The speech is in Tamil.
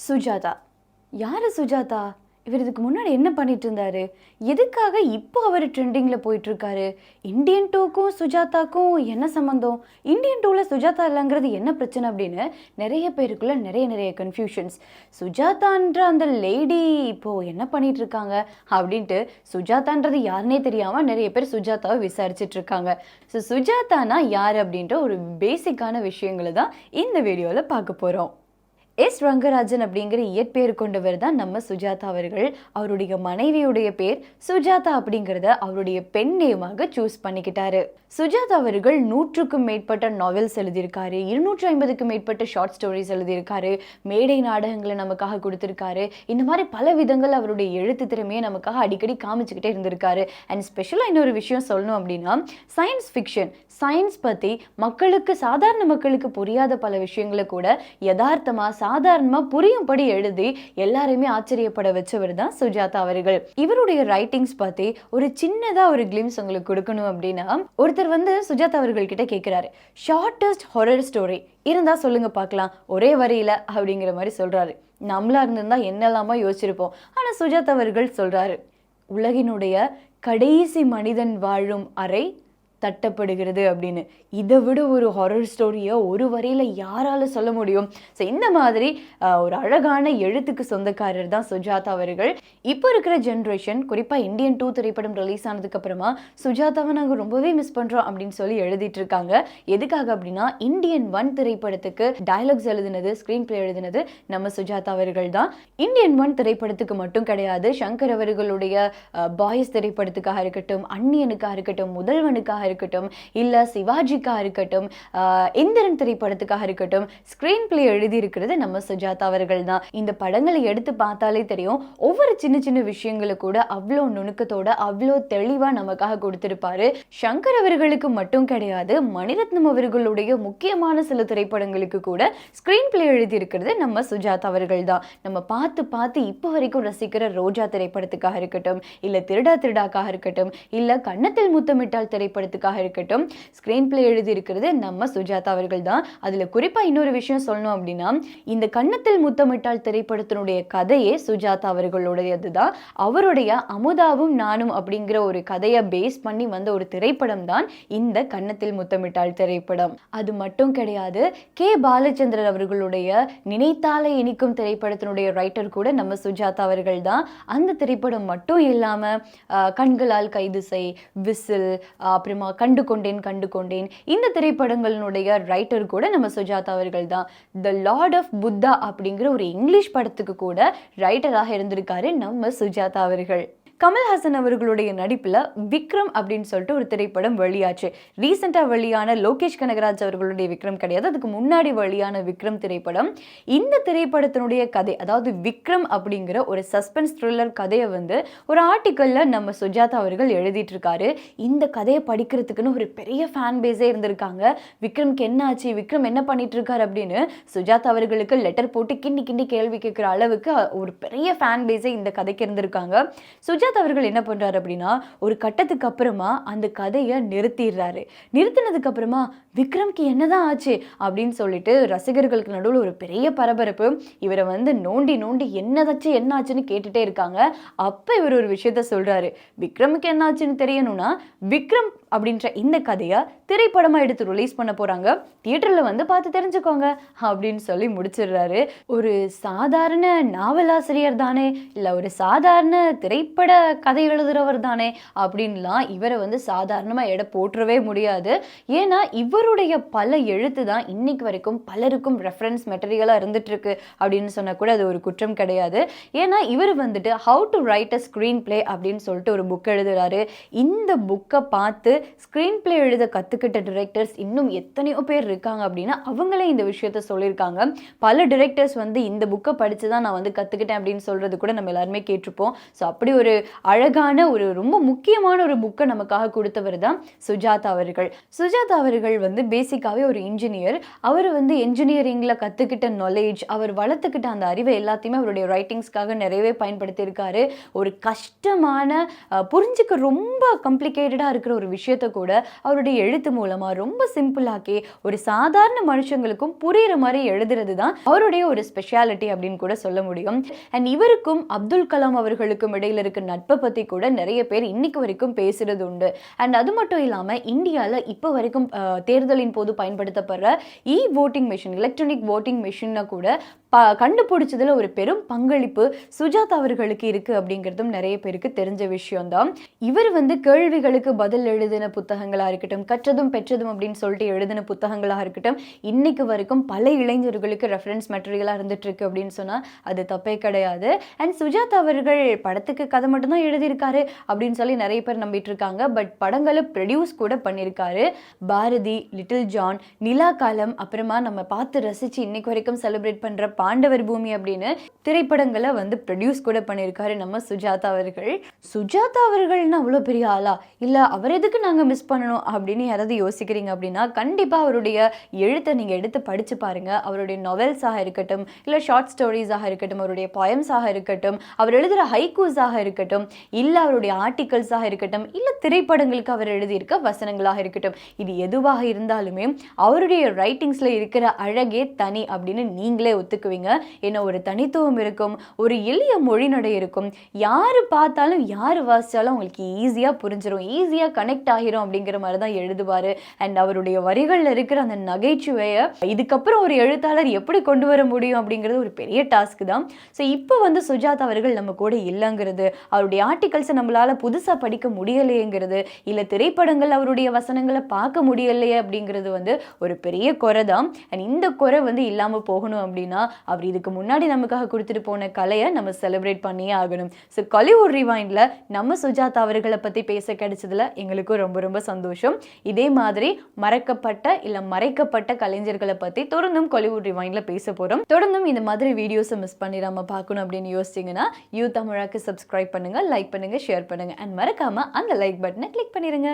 சுஜாதா. யார் சுஜாதா? இவர் இதுக்கு முன்னாடி என்ன பண்ணிட்டு இருந்தாரு? எதுக்காக இப்போ அவர் ட்ரெண்டிங்கில் போயிட்டு இருக்காரு இந்தியன் டூக்கும் சுஜாதாக்கும் என்ன சம்மந்தம் இந்தியன் டூவில் சுஜாதா இல்லைங்கிறது என்ன பிரச்சனை அப்படின்னு நிறைய பேருக்குள்ள நிறைய நிறைய கன்ஃபியூஷன்ஸ் சுஜாதான்ற அந்த லேடி இப்போ என்ன பண்ணிட்டு இருக்காங்க அப்படின்ட்டு சுஜாதான்றது யாருனே தெரியாமல் நிறைய பேர் சுஜாதாவை விசாரிச்சுட்டு இருக்காங்க ஸோ சுஜாதானா யார் அப்படின்ற ஒரு பேசிக்கான விஷயங்களை தான் இந்த வீடியோவில் பார்க்க போகிறோம் எஸ் ரங்கராஜன் அப்படிங்கிற இயற்பெயர் கொண்டவர் தான் நம்ம சுஜாதா அவர்கள். அவருடைய மனைவியுடைய பேர் சுஜாதா அப்படிங்கிறத அவருடைய பெண் நேமாக சூஸ் பண்ணிக்கிட்டாரு. சுஜாதா அவர்கள் நூற்றுக்கும் மேற்பட்ட நாவல்ஸ் எழுதியிருக்காரு. இருநூற்றி ஐம்பதுக்கும் மேற்பட்ட ஷார்ட் ஸ்டோரிஸ் எழுதியிருக்காரு. மேடை நாடகங்களை நமக்காக கொடுத்துருக்காரு. இந்த மாதிரி பல விதங்கள் அவருடைய எழுத்து திறமையை நமக்காக அடிக்கடி காமிச்சுக்கிட்டே இருந்திருக்காரு. அண்ட் ஸ்பெஷலாக இன்னொரு விஷயம் சொல்லணும் அப்படின்னா சயின்ஸ் ஃபிக்ஷன் சயின்ஸ் பற்றி மக்களுக்கு சாதாரண மக்களுக்கு புரியாத பல விஷயங்களை கூட யதார்த்தமாக சாதாரணமாக புரியும்படி எழுதி எல்லாரையுமே ஆச்சரியப்பட வச்சவர் தான் சுஜாதா அவர்கள். இவருடைய ரைட்டிங்ஸ் பற்றி ஒரு சின்னதாக ஒரு கிளிம்ஸ் உங்களுக்கு கொடுக்கணும் அப்படின்னா ஒருத்தர் வந்து சுஜாதா அவர்கள் கிட்ட கேட்குறாரு ஷார்ட்டஸ்ட் ஹொரர் ஸ்டோரி இருந்தால் சொல்லுங்கள் பார்க்கலாம். ஒரே வரியில அப்படிங்கிற மாதிரி சொல்கிறாரு நம்மளா இருந்திருந்தா என்னெல்லாமோ யோசிச்சிருப்போம். ஆனால் சுஜாதா அவர்கள் சொல்கிறாரு உலகினுடைய கடைசி மனிதன் வாழும் அறை தட்டப்படுகிறது அப்படின்னு. இதை விட ஒரு ஹொரர் ஸ்டோரியை ஒரு வரியில் யாரால சொல்ல முடியும்? ஸோ இந்த மாதிரி ஒரு அழகான எழுத்துக்கு சொந்தக்காரர் தான் சுஜாதா அவர்கள். இப்போ இருக்கிற ஜென்ரேஷன் குறிப்பாக இந்தியன் டூ திரைப்படம் ரிலீஸ் ஆனதுக்கப்புறமா சுஜாதாவை நாங்கள் ரொம்பவே மிஸ் பண்ணுறோம் அப்படின்னு சொல்லி எழுதிட்டு இருக்காங்க. எதுக்காக அப்படின்னா இந்தியன் ஒன் திரைப்படத்துக்கு டயலாக்ஸ் எழுதினது ஸ்க்ரீன் பிளே எழுதினது நம்ம சுஜாதா அவர்கள் தான். இந்தியன் ஒன் திரைப்படத்துக்கு மட்டும் கிடையாது சங்கர் அவர்களுடைய பாய்ஸ் திரைப்படத்துக்காக இருக்கட்டும் அன்னியனுக்காக இருக்கட்டும் முதல்வனுக்காக இருக்கட்டும் இல்லை சிவாஜிக்காக இருக்கட்டும் இந்திரன் திரைப்படத்துக்காக இருக்கட்டும் ஸ்க்ரீன் பிளே எழுதி இருக்கிறது நம்ம சுஜாதா அவர்கள் தான். இந்த படங்களை எடுத்து பார்த்தாலே தெரியும் ஒவ்வொரு சின்ன சின்ன விஷயங்களை கூட அவ்வளோ நுணுக்கத்தோட அவ்வளோ தெளிவாக நமக்காக கொடுத்திருப்பாரு. சங்கர் அவர்களுக்கு மட்டும் கிடையாது மணிரத்னம் அவர்களுடைய முக்கியமான சில திரைப்படங்களுக்கு கூட ஸ்க்ரீன் பிளே எழுதி இருக்கிறது நம்ம சுஜாதா அவர்கள் தான். நம்ம பார்த்து பார்த்து இப்போ வரைக்கும் ரசிக்கிற ரோஜா திரைப்படத்துக்காக இருக்கட்டும் இல்லை திருடா திருடாக்காக இருக்கட்டும் இல்லை கன்னத்தில் முத்தமிட்டால் திரைப்படத்துக்கு படத்துக்காக இருக்கட்டும் ஸ்க்ரீன் பிளே எழுதி இருக்கிறது நம்ம சுஜாதா அவர்கள் தான் அதில் குறிப்பாக இன்னொரு விஷயம் சொல்லணும் அப்படின்னா இந்த கன்னத்தில் முத்தமிட்டால் திரைப்படத்தினுடைய கதையே சுஜாதா அவர்களுடையது தான் அவருடைய அமுதாவும் நானும் அப்படிங்கிற ஒரு கதையை பேஸ் பண்ணி வந்த ஒரு திரைப்படம் தான் இந்த கன்னத்தில் முத்தமிட்டால் திரைப்படம். அது மட்டும் கிடையாது கே பாலச்சந்திரன் அவர்களுடைய நினைத்தாலே இனிக்கும் திரைப்படத்தினுடைய ரைட்டர் கூட நம்ம சுஜாதா அவர்கள் தான் அந்த திரைப்படம் மட்டும் இல்லாமல் கண்களால் கைது செய் விசில் அப்புறமா கண்டு கொண்டேன் கண்டு கொண்டேன் இந்த திரைப்படங்களினுடைய ரைட்டர் கூட நம்ம சுஜாதா அவர்கள் தான் த லார்ட் ஆஃப் புத்தா அப்படிங்கிற ஒரு இங்கிலீஷ் படத்துக்கு கூட ரைட்டராக இருந்திருக்காரு நம்ம சுஜாதா அவர்கள். கமல்ஹாசன் அவர்களுடைய நடிப்பில் விக்ரம் அப்படின்னு சொல்லிட்டு ஒரு திரைப்படம் வெளியாச்சு. ரீசெண்டாக வெளியான லோகேஷ் கனகராஜ் அவர்களுடைய விக்ரம் கிடையாது. அதுக்கு முன்னாடி வெளியான விக்ரம் திரைப்படம். இந்த திரைப்படத்தினுடைய கதை அதாவது விக்ரம் அப்படிங்கிற ஒரு சஸ்பென்ஸ் த்ரில்லர் கதையை வந்து ஒரு ஆர்டிக்கலில் நம்ம சுஜாதா அவர்கள் எழுதிட்டு இருக்காரு இந்த கதையை படிக்கிறதுக்குன்னு ஒரு பெரிய ஃபேன் பேஸே இருந்திருக்காங்க. விக்ரம்க்கு என்ன ஆச்சு விக்ரம் என்ன பண்ணிட்டு இருக்காரு அப்படின்னு சுஜாதா அவர்களுக்கு லெட்டர் போட்டு கிண்டி கிண்டி கேள்வி கேட்குற அளவுக்கு ஒரு பெரிய ஃபேன் பேஸே இந்த கதைக்கு இருந்திருக்காங்க. சுஜாதா அவர்கள் என்ன பண்றாரு அப்படின்னா ஒரு கட்டத்துக்கு அப்புறமா அந்த கதையை நிறுத்திடுறாரு. நிறுத்தினதுக்கு அப்புறமா விக்ரம்க்கு என்னதான் ஆச்சு? அப்படின்னு சொல்லிட்டு ரசிகர்களுக்கு நடுவில் ஒரு பெரிய பரபரப்பு. இவரை வந்து நோண்டி நோண்டி என்னதாச்சு என்ன ஆச்சுன்னு கேட்டுட்டே இருக்காங்க. அப்போ இவர் ஒரு விஷயத்த சொல்றாரு. விக்ரமுக்கு என்ன ஆச்சுன்னு தெரியணும்னா விக்ரம் அப்படின்ற இந்த கதையை திரைப்படமாக எடுத்து ரிலீஸ் பண்ண போறாங்க. தியேட்டரில் வந்து பார்த்து தெரிஞ்சுக்கோங்க அப்படின்னு சொல்லி முடிச்சிடுறாரு. ஒரு சாதாரண நாவலாசிரியர் தானே? இல்லை ஒரு சாதாரண திரைப்பட கதை எழுதுகிறவர் தானே அப்படின்லாம் இவரை வந்து சாதாரணமாக எடை போற்றவே முடியாது. ஏன்னா இவருடைய பல எழுத்து தான் இன்னைக்கு வரைக்கும் பலருக்கும் ரெஃபரன்ஸ் மெட்டீரியலாக இருந்துட்டுருக்கு அப்படின்னு சொன்னால் கூட அது ஒரு குற்றம் கிடையாது. ஏன்னா இவர் வந்துட்டு how to write a screenplay அப்படின்னு சொல்லிட்டு ஒரு புக் எழுதுறாரு. இந்த புக்கை பார்த்து ஸ்க்ரீன் பிளே எழுத கற்றுக்கிட்ட டிரெக்டர்ஸ் இன்னும் எத்தனையோ பேர் இருக்காங்க அப்படின்னா அவங்களே இந்த விஷயத்த சொல்லியிருக்காங்க. பல டிரெக்டர்ஸ் வந்து இந்த புக்கை படித்து தான் நான் வந்து கற்றுக்கிட்டேன் அப்படின்னு சொல்கிறது கூட நம்ம எல்லாருமே கேட்டிருப்போம். ஸோ அப்படி ஒரு அழகான ஒரு ரொம்ப முக்கியமான ஒரு புக்கை நமக்காக கொடுத்தவர் தான் சுஜாதா அவர்கள். சுஜாதா அவர்கள் வந்து பேசிக்காகவே ஒரு இன்ஜினியர் அவர் வந்து என்ஜினியரிங்கில் கற்றுக்கிட்ட நாலேஜ் அவர் வளர்த்துக்கிட்ட அந்த அறிவை எல்லாத்தையுமே அவருடைய ரைட்டிங்ஸ்க்காக நிறையவே பயன்படுத்தியிருக்காரு. ஒரு கஷ்டமான புரிஞ்சுக்க ரொம்ப காம்ப்ளிகேட்டடாக இருக்கிற ஒரு விஷயத்த கூட அவருடைய எழுத்து மூலமாக ரொம்ப சிம்பிளாக்கி ஒரு சாதாரண மனுஷங்களுக்கும் புரிகிற மாதிரி எழுதுறது தான் அவருடைய ஒரு ஸ்பெஷாலிட்டி அப்படின்னு கூட சொல்ல முடியும். அண்ட் இவருக்கும் அப்துல் கலாம் அவர்களுக்கும் இடையில இருக்க நட்பை பற்றி கூட நிறைய பேர் இன்னைக்கு வரைக்கும் பேசுறது உண்டு. அண்ட் அது மட்டும் இல்லாமல் இந்தியாவில் இப்போ வரைக்கும் தேர்தலின் போது பயன்படுத்தப்படுற E voting machine electronic voting மிஷினை கூட ப கண்டுபிடிச்சதில் ஒரு பெரும் பங்களிப்பு சுஜாதா அவர்களுக்கு இருக்குது அப்படிங்கிறதும் நிறைய பேருக்கு தெரிஞ்ச விஷயம்தான். இவர் வந்து கேள்விகளுக்கு பதில் எழுதின புத்தகங்களாக இருக்கட்டும் கற்றதும் பெற்றதும் அப்படின்னு சொல்லிட்டு எழுதின புத்தகங்களாக இருக்கட்டும் இன்னைக்கு வரைக்கும் பல இளைஞர்களுக்கு ரெஃபரன்ஸ் மெட்டீரியலாக இருந்துட்டுருக்கு அப்படின்னு சொன்னால் அது தப்பே கிடையாது. அண்ட் சுஜாதா அவர்கள் படத்துக்கு கதை மட்டும்தான் எழுதியிருக்காரு அப்படின்னு சொல்லி நிறைய பேர் நம்பிட்டு இருக்காங்க பட் படங்களை ப்ரொடியூஸ் கூட பண்ணியிருக்காரு. பாரதி லிட்டில் ஜான் நிலா காலம் அப்புறமா நம்ம பார்த்து ரசித்து இன்னைக்கு வரைக்கும் செலிப்ரேட் பண்ணுற பாண்டவர் பூமி அப்படின்னு திரைப்படங்களை வந்து ப்ரொடியூஸ் கூட பண்ணியிருக்காரு நம்ம சுஜாதா அவர்கள். சுஜாதா அவர்கள்னா அவ்வளோ பெரிய ஆளா? இல்லை அவர் எதுக்கு நாங்கள் மிஸ் பண்ணணும் அப்படின்னு யாராவது யோசிக்கிறீங்க அப்படின்னா கண்டிப்பாக அவருடைய எழுத்தை நீங்கள் எடுத்து படித்து பாருங்க. அவருடைய நாவல்ஸாக இருக்கட்டும் இல்லை ஷார்ட் ஸ்டோரிஸாக இருக்கட்டும் அவருடைய பாயம்ஸாக இருக்கட்டும் அவர் எழுதுகிற ஹைக்கூஸாக இருக்கட்டும் இல்லை அவருடைய ஆர்டிகல்ஸாக இருக்கட்டும் இல்லை திரைப்படங்களுக்கு அவர் எழுதியிருக்க வசனங்களாக இருக்கட்டும். இது எதுவாக இருந்தாலுமே அவருடைய ரைட்டிங்ஸில் இருக்கிற அழகே தனி அப்படின்னு நீங்களே ஒத்துக்குவீங்க ஏன்னா ஒரு தனித்துவம் இருக்கும் ஒரு எளிய மொழிநடை இருக்கும். யார் பார்த்தாலும் யார் வாசித்தாலும் உங்களுக்கு ஈஸியாக புரிஞ்சிடும் ஈஸியாக கனெக்ட் ஆகிரும் அப்படிங்கிற மாதிரி தான் எழுதுவார். அண்ட் அவருடைய வரிகளில் இருக்கிற அந்த நகைச்சுவையை இதுக்கப்புறம் ஒரு எழுத்தாளர் எப்படி கொண்டு வர முடியும் அப்படிங்கிறது ஒரு பெரிய டாஸ்க் தான். ஸோ இப்போ வந்து சுஜாதா அவர்கள் நம்ம கூட இல்லைங்கிறது அவருடைய ஆர்டிகல்ஸை நம்மளால புதுசாக படிக்க முடியலையேங்கிறது இல்லை திரைப்படங்கள் அவருடைய வசனங்களை பார்க்க முடியலையே அப்படிங்கிறது வந்து ஒரு பெரிய குறை தான். அண்ட் இந்த குறை வந்து இல்லாமல் போகணும் அப்படின்னா அவர் இதுக்கு முன்னாடி நமக்காக கொடுத்துட்டு போன கலையை நம்ம செலிப்ரேட் பண்ணியே ஆகணும். ஸோ காலிவுட் ரிவைண்டில் நம்ம சுஜாதா அவர்களை பற்றி பேச கிடைச்சதுல எங்களுக்கும் ரொம்ப ரொம்ப சந்தோஷம். இதே மாதிரி மறக்கப்பட்ட இல்லை மறைக்கப்பட்ட கலைஞர்களை பற்றி தொடர்ந்தும் காலிவுட் ரிவைண்டில் பேச போகிறோம் தொடர்ந்தும் இந்த மாதிரி வீடியோஸை மிஸ் பண்ணிடாம பார்க்கணும் அப்படின்னு யோசிச்சிங்கன்னா யூ தமிழாக்கு சப்ஸ்கிரைப் பண்ணுங்கள் லைக் பண்ணுங்கள் ஷேர் பண்ணுங்கள் அண்ட் மறக்காமல் அந்த லைக் பட்டனை கிளிக் பண்ணிடுங்க